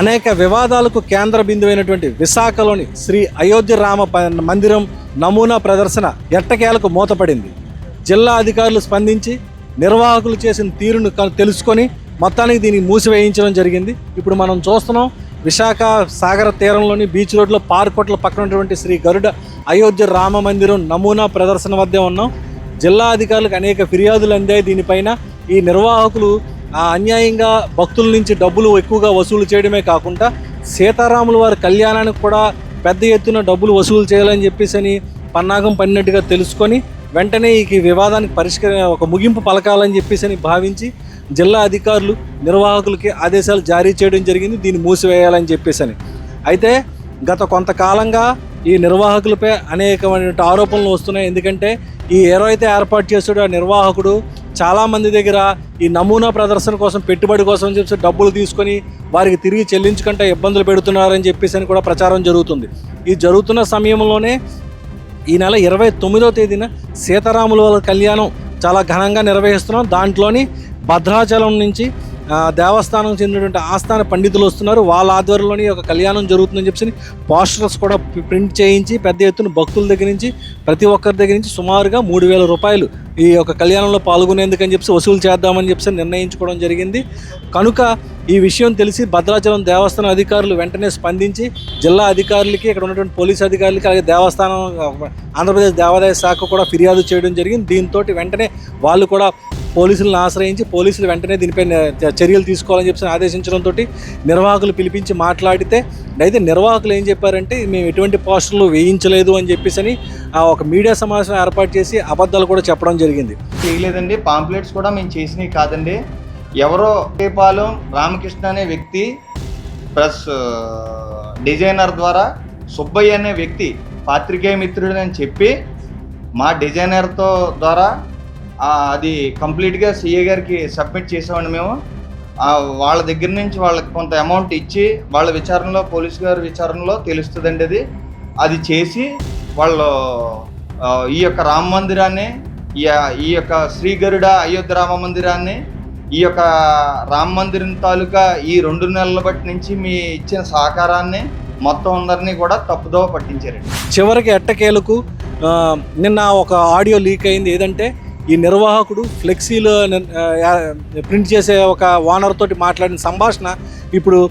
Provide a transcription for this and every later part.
అనేక వివాదాలకు కేంద్ర బిందువైనటువంటి విశాఖలోని శ్రీ అయోధ్య రామ ప- మందిరం నమూనా ప్రదర్శన ఎట్టకేలకు మూతపడింది. జిల్లా అధికారులు స్పందించి నిర్వాహకులు చేసిన తీరును తెలుసుకొని మొత్తానికి దీన్ని మూసివేయించడం జరిగింది. ఇప్పుడు మనం చూస్తున్నాం విశాఖ సాగర తీరంలోని బీచ్ రోడ్లో పార్కోట్ల పక్కన ఉన్నటువంటి శ్రీ గరుడ అయోధ్య రామ మందిరం నమూనా ప్రదర్శన వద్దే ఉన్నాం. జిల్లా అధికారులకు అనేక ఫిర్యాదులు అందాయి. దీనిపైన ఈ నిర్వాహకులు అన్యాయంగా భక్తుల నుంచి డబ్బులు ఎక్కువగా వసూలు చేయడమే కాకుండా సీతారాముల వారి కళ్యాణానికి కూడా పెద్ద ఎత్తున డబ్బులు వసూలు చేయాలని చెప్పేసి అని పన్నాగం పడినట్టుగా తెలుసుకొని వెంటనే ఈ వివాదానికి పరిష్కర ఒక ముగింపు పలకాలని చెప్పేసి అని భావించి జిల్లా అధికారులు నిర్వాహకులకి ఆదేశాలు జారీ చేయడం జరిగింది. దీన్ని మూసివేయాలని చెప్పేసి అని. అయితే గత కొంతకాలంగా ఈ నిర్వాహకులపై అనేకమైన ఆరోపణలు వస్తున్నాయి. ఎందుకంటే ఈ ఏరో అయితే ఏర్పాటు చేసాడో ఆ నిర్వాహకుడు చాలామంది దగ్గర ఈ నమూనా ప్రదర్శన కోసం పెట్టుబడి కోసం చెప్పి డబ్బులు తీసుకొని వారికి తిరిగి చెల్లించకుండా ఇబ్బందులు పెడుతున్నారని చెప్పేసి అని కూడా ప్రచారం జరుగుతుంది. ఈ జరుగుతున్న సమయంలోనే ఈ నెల ఇరవై తొమ్మిదో తేదీన సీతారాముల వాళ్ళ కళ్యాణం చాలా ఘనంగా నిర్వహిస్తున్నాం. దాంట్లోని భద్రాచలం నుంచి దేవస్థానం చెందినటువంటి ఆస్థాన పండితులు వస్తున్నారు. వాళ్ళ ఆధ్వర్యంలోని ఒక కళ్యాణం జరుగుతుందని చెప్పి పోస్టర్స్ కూడా ప్రింట్ చేయించి పెద్ద ఎత్తున భక్తుల దగ్గర నుంచి ప్రతి ఒక్కరి దగ్గర నుంచి సుమారుగా మూడు వేల రూపాయలు ఈ యొక్క కళ్యాణంలో పాల్గొనేందుకని చెప్పి వసూలు చేద్దామని చెప్పి నిర్ణయించుకోవడం జరిగింది. కనుక ఈ విషయం తెలిసి భద్రాచలం దేవస్థానం అధికారులు వెంటనే స్పందించి జిల్లా అధికారులకి ఇక్కడ ఉన్నటువంటి పోలీస్ అధికారులకి అలాగే దేవస్థానం ఆంధ్రప్రదేశ్ దేవాదాయ శాఖ కూడా ఫిర్యాదు చేయడం జరిగింది. దీంతో వెంటనే వాళ్ళు కూడా పోలీసులను ఆశ్రయించి పోలీసులు వెంటనే దీనిపై చర్యలు తీసుకోవాలని చెప్పి ఆదేశించడంతో నిర్వాహకులు పిలిపించి మాట్లాడితే అయితే నిర్వాహకులు ఏం చెప్పారంటే మేము ఎటువంటి పోస్టర్లు వేయించలేదు అని చెప్పేసి అని ఆ ఒక మీడియా సమావేశం ఏర్పాటు చేసి అబద్ధాలు కూడా చెప్పడం జరిగింది. చేయలేదండి. పాంప్లెట్స్ కూడా మేము చేసినవి కాదండి. ఎవరో పాలెం రామకృష్ణ అనే వ్యక్తి ప్లస్ డిజైనర్ ద్వారా సుబ్బయ్య అనే వ్యక్తి పాత్రికేయ మిత్రుడు అని చెప్పి మా డిజైనర్తో ద్వారా అది కంప్లీట్గా సిఏ గారికి సబ్మిట్ చేసామండి మేము. వాళ్ళ దగ్గర నుంచి వాళ్ళకి కొంత అమౌంట్ ఇచ్చి వాళ్ళ విచారణలో పోలీస్ గారి విచారణలో తెలుస్తుందండి అది. అది చేసి వాళ్ళు ఈ యొక్క రామ మందిరాన్ని ఈ ఈ యొక్క శ్రీ గరుడ అయోధ్య రామ మందిరాన్ని ఈ యొక్క రామ మందిరం తాలూకా ఈ రెండు నెలల బట్టి నుంచి మీ ఇచ్చిన సహకారాన్ని మొత్తం అందరినీ కూడా తప్పుదోవ పట్టించారండి. చివరికి ఎట్టకేలకు నిన్న ఒక ఆడియో లీక్ అయింది. ఏదంటే ఈ నిర్వాహకుడు ఫ్లెక్సీలో ప్రింట్ చేసే ఒక ఓనర్ తోటి మాట్లాడిన సంభాషణ ఇప్పుడు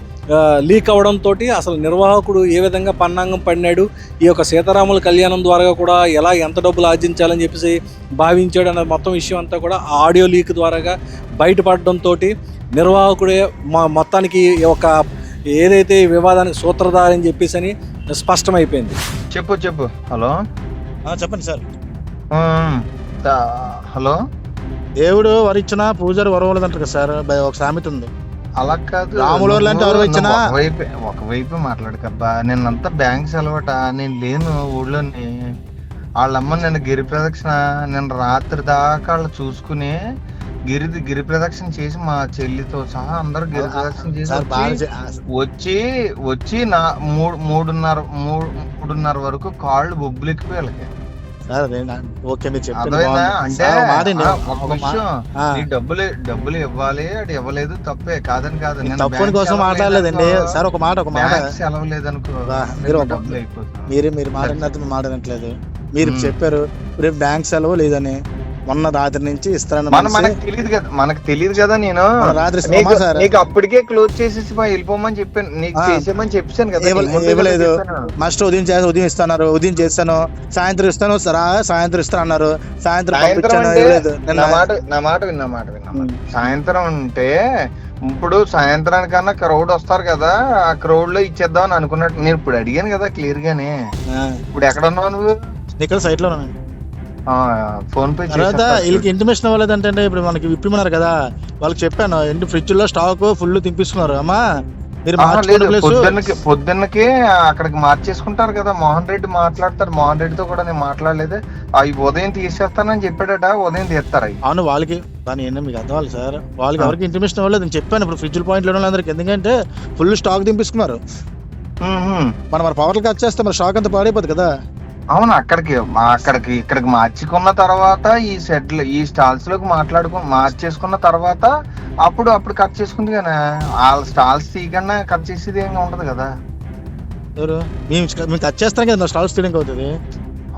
లీక్ అవడంతో అసలు నిర్వాహకుడు ఏ విధంగా పన్నాంగం పడినాడు ఈ యొక్క సీతారాముల కళ్యాణం ద్వారా కూడా ఎలా ఎంత డబ్బులు ఆర్జించాలని చెప్పేసి భావించాడు అన్న మొత్తం విషయం అంతా కూడా ఆ ఆడియో లీక్ ద్వారాగా బయటపడడంతో నిర్వాహకుడే మా మొత్తానికి ఒక ఏదైతే వివాదానికి సూత్రధారి అని చెప్పేసి అని స్పష్టమైపోయింది. చెప్పు చెప్పు. హలో? చెప్పండి సార్. హలో? దేవుడు వరిచ్చినా పూజారి వరవలేదంటారు కదా సార్? ఒక సామెత ఉంది. అలా కాదు. రాములు అంటే ఎవరు ఇచ్చినా? ఒకవైపే ఒకవైపు మాట్లాడకబ్బా. నిన్నంతా బ్యాంక్ సెలవట నేను లేను ఊళ్ళోని. వాళ్ళమ్మ నిన్న గిరి ప్రదక్షిణ నిన్న రాత్రి దాకా వాళ్ళు చూసుకుని గిరి గిరి ప్రదక్షిణ చేసి మా చెల్లితో సహా అందరూ గిరి ప్రదక్షిణ చేసి వచ్చి- వచ్చి నా మూడు మూడున్నర మూడు మూడున్నర వరకు కాళ్ళు అదే నా- ఓకే మీరు ఈ డబ్బులు డబ్బులు ఇవ్వాలి అది ఇవ్వలేదు తప్పే. కాదని కాదు తప్పుని కోసం మాట్లాడలేదండి. సార్ ఒక మాట ఒక మాట. సెలవు లేదనుకో మీరు మీరు మీరు మాట్లాడినట్టు మాట్లాడట్లేదు మీరు మ్మ్. చెప్పారు రేపు బ్యాంక్ సెలవు లేదని. మొన్న రాత్రి నుంచి మనిషి మనకు తెలియదు కదా మనకు తెలియదు కదా నేను. రాత్రి నీకు అప్పటికే క్లోజ్ చేసేసి వెళ్ళిపోమని చెప్పాను. నీకు. చేసేమని చెప్పాను కదా ఇవ్వలేదు. మస్ట్ ఉదయం చేసి ఉదయం ఇస్తాను ఉదయం చేస్తాను. సాయంత్రం ఇస్తాను. సరా సాయంత్రం ఇస్తాను అన్నారు. సాయంత్రం పంపించాను. నా మాట నా మాట విన్నా మాట విన్నా. సాయంత్రం అంటే ఇప్పుడు సాయంత్రానికన్నా క్రౌడ్ వస్తారు కదా ఆ క్రౌడ్లో ఇచ్చేద్దాం అని అనుకున్నట్టు నేను ఇప్పుడు అడిగాను కదా క్లియర్ గానే. ఇప్పుడు ఎక్కడ ఉన్నావు నువ్వు? ఇక్కడ సైట్లో ఉన్నాను. ఫోన్ పే తర్వాత. వీళ్ళకి ఇంటిమేషన్ అవ్వలేదు అంటే ఇప్పుడు మనకి విప్పిమన్నారు కదా వాళ్ళకి చెప్పాను ఇంటి ఫ్రిడ్జ్లో స్టాక్ ఫుల్ తిప్పిస్తున్నారు అమ్మా మీరు పొద్దున్నకి పొద్దున్నకి అక్కడికి మార్చేసుకుంటారు కదా మోహన్ రెడ్డి మాట్లాడతారు మోహన్ రెడ్డితో కూడా నేను మాట్లాడలేదు. అవి ఉదయం తీసేస్తానని చెప్పాడట ఉదయం తీస్తారు అవి. అవును వాళ్ళకి కానీ ఏంటో మీకు అర్థం సార్. వాళ్ళకి. ఎవరికి ఇంటిమేషన్ అవ్వలేదు నేను చెప్పాను ఇప్పుడు ఫ్రిడ్జ్ పాయింట్లో అందరికి ఎందుకంటే ఫుల్ స్టాక్ దింపిస్తున్నారు మనం మరి పవర్లు కట్ చేస్తే మరి స్టాక్ అంతా పాడైపోతుంది కదా. అవును అక్కడికి మా అక్కడికి ఇక్కడికి మార్చుకున్న తర్వాత ఈ సెట్లు ఈ స్టాల్స్లోకి మాట్లాడుకు మార్చేసుకున్న తర్వాత అప్పుడు అప్పుడు కట్ చేసుకుంది కానీ వాళ్ళ స్టాల్స్ తీయకుండా కట్ చేసేది ఏమి ఉండదు కదా. ఎవరు? మేము మేము కట్ చేస్తాం కదా స్టాల్స్ తీయడానికి అవుతుంది.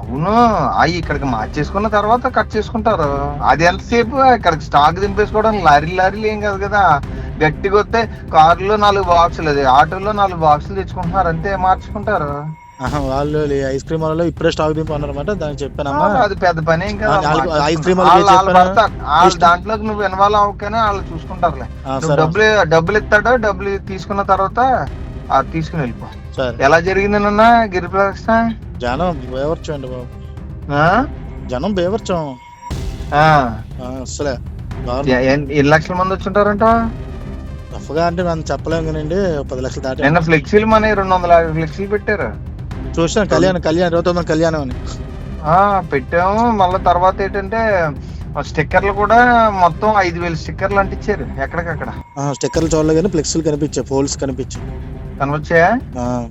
అవును అవి ఇక్కడికి మార్చేసుకున్న తర్వాత కట్ చేసుకుంటారు. అది ఎంతసేపు? ఇక్కడికి స్టాక్ దింపేసుకోవడం లారీ లారీలు ఏం కాదు కదా. గట్టిగా వస్తే కారులో నాలుగు బాక్సులు అది ఆటోలో నాలుగు బాక్సులు తెచ్చుకుంటున్నారు అంతే మార్చుకుంటారు. వాళ్ళు ఐస్ క్రీమ్ వాళ్ళు ఇప్పుడే స్టాక్ దింపు అన్నారన్నమాట దానికి చెప్పానమ్మా. అది పెద్ద పని వాళ్ళకి ఐస్ క్రీమ్ దాంట్లోకి నువ్వు ఇన్వాల్వ్ అవ్వకనే వాళ్ళు చూసుకుంటారులే. డబ్బులు డబ్బులు ఇస్తాడో డబ్బులు తీసుకున్న తర్వాత అది తీసుకుని వెళ్ళిపో. సరే. ఎలా జరిగింది నాన్న గిరి ప్రదక్షిణ? జనం బేవర్చం అండి బాబు. ఆ? జనం బేవర్చం. అసలే ఎన్ని లక్షల మంది వచ్చుంటారంట? రఫ్గా అంటే మనం చెప్పలేం కానండి పది లక్షలు దాటి. నిన్న ఫ్లెక్సీలు మన రెండు వందల ఫ్లెక్సీలు పెట్టారు. చూసాను కళ్యాణం కళ్యాణం ఇరవై కళ్యాణం అని. పెట్టాము. మళ్ళీ తర్వాత ఏంటంటే ఆ స్టిక్కర్లు కూడా మొత్తం ఐదు వేలు స్టిక్కర్లు అంటించారు ఎక్కడికక్కడ. స్టిక్కర్లు చూడలే కానీ ఫ్లెక్స్లు కనిపించాయి ఫోల్స్ కనిపించాయి. కనవచ్చాయా ఆ,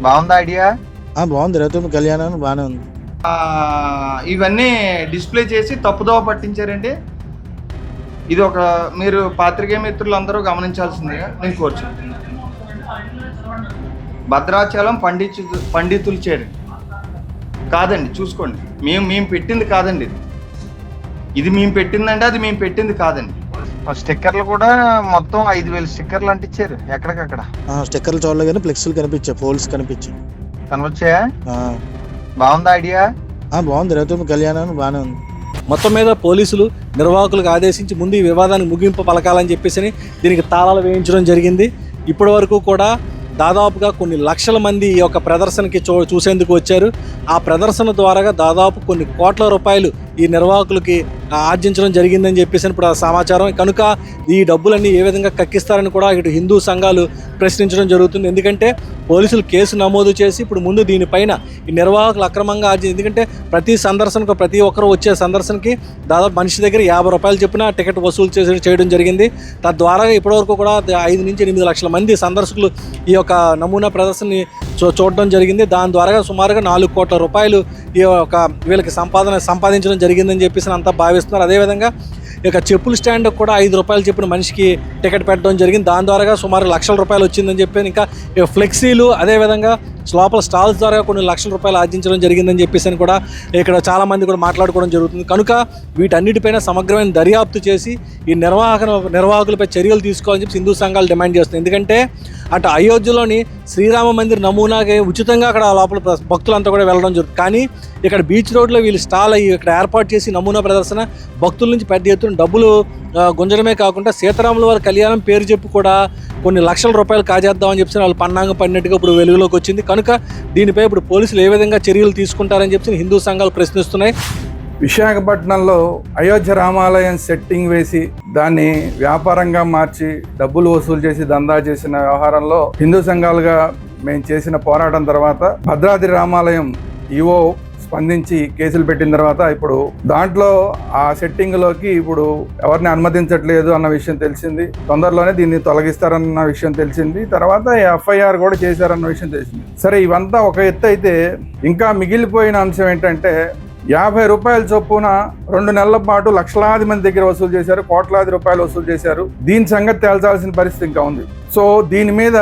బాగుందా ఐడియా? బాగుంది. ఇరవై కళ్యాణం బాగానే ఉంది. ఇవన్నీ డిస్ప్లే చేసి తప్పుదోవ పట్టించారండి. ఇది ఒక మీరు పాత్రికేయ మిత్రులు అందరూ గమనించాల్సిందిగా నేను కోర్చు భద్రాచలం పండితు పండితులు చేరి కాదండి చూసుకోండి. మేము మేము పెట్టింది కాదండి ఇది. ఇది మేము పెట్టిందంటే అది మేము పెట్టింది కాదండి. స్టిక్కర్లు కూడా మొత్తం ఐదు వేలు స్టిక్కర్లు అంటించారు. ఎక్కడికక్కడ? ఆ, స్టిక్కర్లు చూడలే కానీ ఫ్లెక్స్లు కనిపించాయి ఫోల్స్ కనిపించాయి కనవచ్చాయా ఆ, బాగుందా ఐడియా? ఆ, బాగుంది. తొమ్మిది కళ్యాణం అని బాగానే ఉంది. మొత్తం మీద పోలీసులు నిర్వాహకులకు ఆదేశించి ముందు ఈ వివాదానికి ముగింపు పలకాలని చెప్పేసి దీనికి తాళాలు వేయించడం జరిగింది. ఇప్పటి వరకు కూడా దాదాపుగా కొన్ని లక్షల మంది ఈ యొక్క ప్రదర్శనకి చూ చూసేందుకు వచ్చారు. ఆ ప్రదర్శన ద్వారా దాదాపు కొన్ని కోట్ల రూపాయలు ఈ నిర్వాహకులకి ఆర్జించడం జరిగిందని చెప్పేసి ఇప్పుడు ఆ సమాచారం. కనుక ఈ డబ్బులన్నీ ఏ విధంగా కక్కిస్తారని కూడా ఇటు హిందూ సంఘాలు ప్రశ్నించడం జరుగుతుంది. ఎందుకంటే పోలీసులు కేసు నమోదు చేసి ఇప్పుడు ముందు దీనిపైన ఈ నిర్వాహకులు అక్రమంగా ఆర్జి ఎందుకంటే ప్రతి సందర్శనకు ప్రతి ఒక్కరు వచ్చే సందర్శనకి దాదాపు మనిషి దగ్గర యాభై రూపాయలు చెప్పిన టికెట్ వసూలు చేసి చేయడం జరిగింది. తద్వారా ఇప్పటివరకు కూడా ఐదు నుంచి ఎనిమిది లక్షల మంది సందర్శకులు ఈ యొక్క నమూనా ప్రదర్శనని చూ చూడడం జరిగింది. దాని ద్వారా సుమారుగా నాలుగు కోట్ల రూపాయలు ఈ యొక్క వీళ్ళకి సంపాదన సంపాదించడం జరిగిందని చెప్పేసి అంతా భావిస్తున్నారు. అదేవిధంగా ఈ చెప్పుల స్టాండ్ కూడా ఐదు రూపాయలు చెప్పిన మనిషికి టికెట్ పెట్టడం జరిగింది. దాని ద్వారా సుమారు లక్షల రూపాయలు వచ్చిందని చెప్పి ఇంకా ఫ్లెక్సీలు అదేవిధంగా లోపల స్టాల్స్ ద్వారా కొన్ని లక్షల రూపాయలు ఆర్జించడం జరిగిందని చెప్పేసి అని కూడా ఇక్కడ చాలామంది కూడా మాట్లాడుకోవడం జరుగుతుంది. కనుక వీటన్నిటిపైన సమగ్రమైన దర్యాప్తు చేసి ఈ నిర్వాహక నిర్వాహకులపై చర్యలు తీసుకోవాలని చెప్పి హిందూ సంఘాలు డిమాండ్ చేస్తుంది ఎందుకంటే అటు అయోధ్యలోని శ్రీరామ మందిర్ నమూనాకి ఉచితంగా అక్కడ లోపల భక్తులంతా కూడా వెళ్ళడం జరుగుతుంది కానీ ఇక్కడ బీచ్ రోడ్లో వీళ్ళు స్టాల్ అయ్యి ఇక్కడ ఏర్పాటు చేసి నమూనా ప్రదర్శన భక్తుల నుంచి పెద్ద ఎత్తున డబ్బులు గుంజడమే కాకుండా సీతారాముల వారి కళ్యాణం పేరు చెప్పి కూడా కొన్ని లక్షల రూపాయలు కాజేద్దామని చెప్పి వాళ్ళు పన్నాంగం పడినట్టుగా ఇప్పుడు వెలుగులోకి వచ్చింది. కనుక దీనిపై ఇప్పుడు పోలీసులు ఏ విధంగా చర్యలు తీసుకుంటారని చెప్పి హిందూ సంఘాలు ప్రశ్నిస్తున్నాయి. విశాఖపట్నంలో అయోధ్య రామాలయం సెట్టింగ్ వేసి దాన్ని వ్యాపారంగా మార్చి డబ్బులు వసూలు చేసి దందా చేసిన వ్యవహారంలో హిందూ సంఘాలుగా మేము చేసిన పోరాటం తర్వాత భద్రాద్రి రామాలయం ఈవో స్పందించి కేసులు పెట్టిన తర్వాత ఇప్పుడు దాంట్లో ఆ సెట్టింగ్లోకి ఇప్పుడు ఎవరిని అనుమతించట్లేదు అన్న విషయం తెలిసింది. తొందరలోనే దీన్ని తొలగిస్తారన్న విషయం తెలిసింది. తర్వాత ఎఫ్ఐఆర్ కూడా చేశారన్న విషయం తెలిసింది. సరే ఇవంతా ఒక ఎత్తు అయితే ఇంకా మిగిలిపోయిన అంశం ఏంటంటే యాభై రూపాయల చొప్పున రెండు నెలల పాటు లక్షలాది మంది దగ్గర వసూలు చేశారు కోట్లాది రూపాయలు వసూలు చేశారు. దీని సంగతి తేల్చాల్సిన పరిస్థితి ఇంకా ఉంది. సో దీని మీద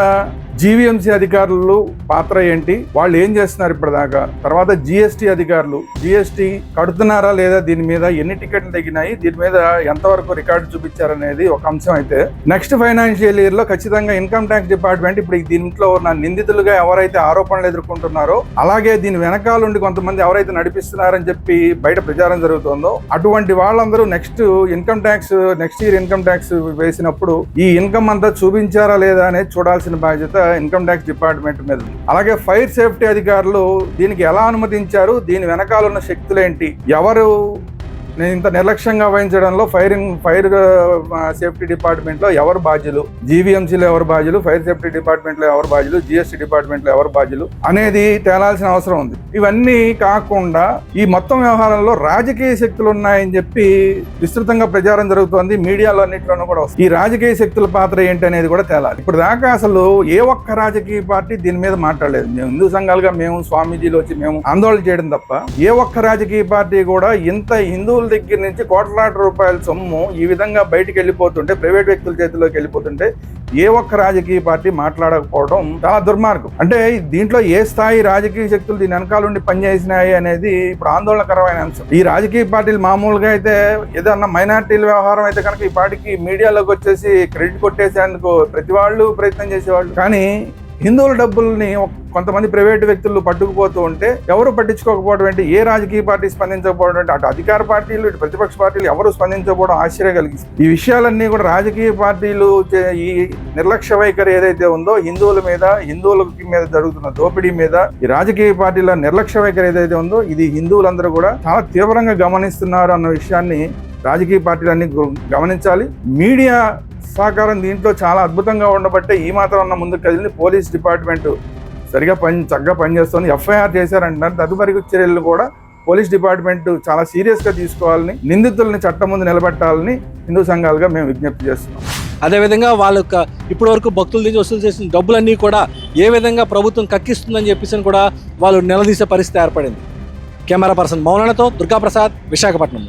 జీవీఎంసీ అధికారులు పాత్ర ఏంటి? వాళ్ళు ఏం చేస్తున్నారు ఇప్పటిదాకా? తర్వాత జిఎస్టీ అధికారులు జిఎస్టీ కడుతున్నారా లేదా దీని మీద ఎన్ని టికెట్లు తగ్గినాయి? దీని మీద ఎంతవరకు రికార్డు చూపించారనేది ఒక అంశం అయితే. నెక్స్ట్ ఫైనాన్షియల్ ఇయర్లో ఖచ్చితంగా ఇన్కమ్ ట్యాక్స్ డిపార్ట్మెంట్ ఇప్పుడు దీంట్లో ఉన్న నిందితులుగా ఎవరైతే ఆరోపణలు ఎదుర్కొంటున్నారో అలాగే దీని వెనకాలండి కొంతమంది ఎవరైతే నడిపిస్తున్నారని చెప్పి బయట ప్రచారం జరుగుతుందో అటువంటి వాళ్ళందరూ next income tax next year income tax వేసినప్పుడు ఈ ఇన్కమ్ అంతా చూపించారా లేదా అనేది చూడాల్సిన బాధ్యత ఇన్కమ్ ట్యాక్స్ డిపార్ట్మెంట్ మీద అలాగే ఫైర్ సేఫ్టీ అధికారులు దీనికి ఎలా అనుమతించారు? దీని వెనకాల ఉన్న శక్తులేంటి ఎవరు నేను ఇంత నిర్లక్ష్యంగా వహించడంలో ఫైరింగ్ ఫైర్ సేఫ్టీ డిపార్ట్మెంట్లో ఎవరు బాధ్యులు? జీవీఎంసీలో ఎవరు బాధ్యులు? ఫైర్ సేఫ్టీ డిపార్ట్మెంట్లో ఎవరు బాధ్యులు? జిఎస్టీ డిపార్ట్మెంట్లో ఎవరు బాధ్యులు? అనేది తేలాల్సిన అవసరం ఉంది. ఇవన్నీ కాకుండా ఈ మొత్తం వ్యవహారంలో రాజకీయ శక్తులు ఉన్నాయని చెప్పి విస్తృతంగా ప్రచారం జరుగుతోంది. మీడియాలో అన్నింటిలోనూ కూడా వస్తుంది. ఈ రాజకీయ శక్తుల పాత్ర ఏంటి అనేది కూడా తేలాలి. ఇప్పుడు దాకా అసలు ఏ ఒక్క రాజకీయ పార్టీ దీని మీద మాట్లాడలేదు. మేము హిందూ సంఘాలుగా మేము స్వామీజీలు వచ్చి మేము ఆందోళన చేయడం తప్ప ఏ ఒక్క రాజకీయ పార్టీ కూడా ఇంత హిందువులు హిందువుల దగ్గర నుంచి కోట్లాది రూపాయల సొమ్ము ఈ విధంగా బయటికి వెళ్ళిపోతుంటే ప్రైవేట్ వ్యక్తుల చేతిలోకి వెళ్ళిపోతుంటే ఏ ఒక్క రాజకీయ పార్టీ మాట్లాడకపోవడం చాలా దుర్మార్గం. అంటే దీంట్లో ఏ స్థాయి రాజకీయ శక్తులు దీని వెనకాల ఉండి పనిచేసినాయి అనేది ఇప్పుడు ఆందోళనకరమైన అంశం. ఈ రాజకీయ పార్టీలు మామూలుగా అయితే ఏదన్నా మైనార్టీల వ్యవహారం అయితే కనుక ఈ పార్టీకి మీడియాలోకి వచ్చేసి క్రెడిట్ కొట్టేసేందుకు ప్రతి వాళ్ళు ప్రయత్నం చేసేవాళ్ళు. కానీ హిందువుల డబ్బుల్ని కొంతమంది ప్రైవేటు వ్యక్తులు పట్టుకుపోతూ ఉంటే ఎవరు పట్టించుకోకపోవడం ఏంటి? ఏ రాజకీయ పార్టీ స్పందించకపోవడం అంటే అటు అధికార పార్టీలు ఇటు ప్రతిపక్ష పార్టీలు ఎవరు స్పందించకపోవడం ఆశ్చర్యం కలిగిస్తుంది. ఈ విషయాలన్నీ కూడా రాజకీయ పార్టీలు చే- ఈ నిర్లక్ష్య వైఖరి ఏదైతే ఉందో హిందువుల మీద హిందువుల మీద జరుగుతున్న దోపిడీ మీద ఈ రాజకీయ పార్టీల నిర్లక్ష్య వైఖరి ఏదైతే ఉందో ఇది హిందువులందరూ కూడా చాలా తీవ్రంగా గమనిస్తున్నారు అన్న విషయాన్ని రాజకీయ పార్టీలన్నీ గమనించాలి. మీడియా సహకారం దీంట్లో చాలా అద్భుతంగా ఉండబట్టే ఈ మాత్రం అన్న ముందుకు కదిలింది. పోలీస్ డిపార్ట్మెంట్ సరిగా పని చక్కగా పనిచేస్తుంది ఎఫ్ఐఆర్ చేశారంటున్నారు. తదుపరి చర్యలు కూడా పోలీస్ డిపార్ట్మెంట్ చాలా సీరియస్గా తీసుకోవాలని నిందితుల్ని చట్టం ముందు నిలబెట్టాలని హిందూ సంఘాలుగా మేము విజ్ఞప్తి చేస్తున్నాం. అదేవిధంగా వాళ్ళ యొక్క ఇప్పటి వరకు భక్తుల నుంచి వసూలు చేసిన డబ్బులన్నీ కూడా ఏ విధంగా ప్రభుత్వం కక్కిస్తుందని చెప్పేసి కూడా వాళ్ళు నిలదీసే పరిస్థితి ఏర్పడింది. కెమెరా పర్సన్ మౌలానాతో దుర్గాప్రసాద్ విశాఖపట్నం.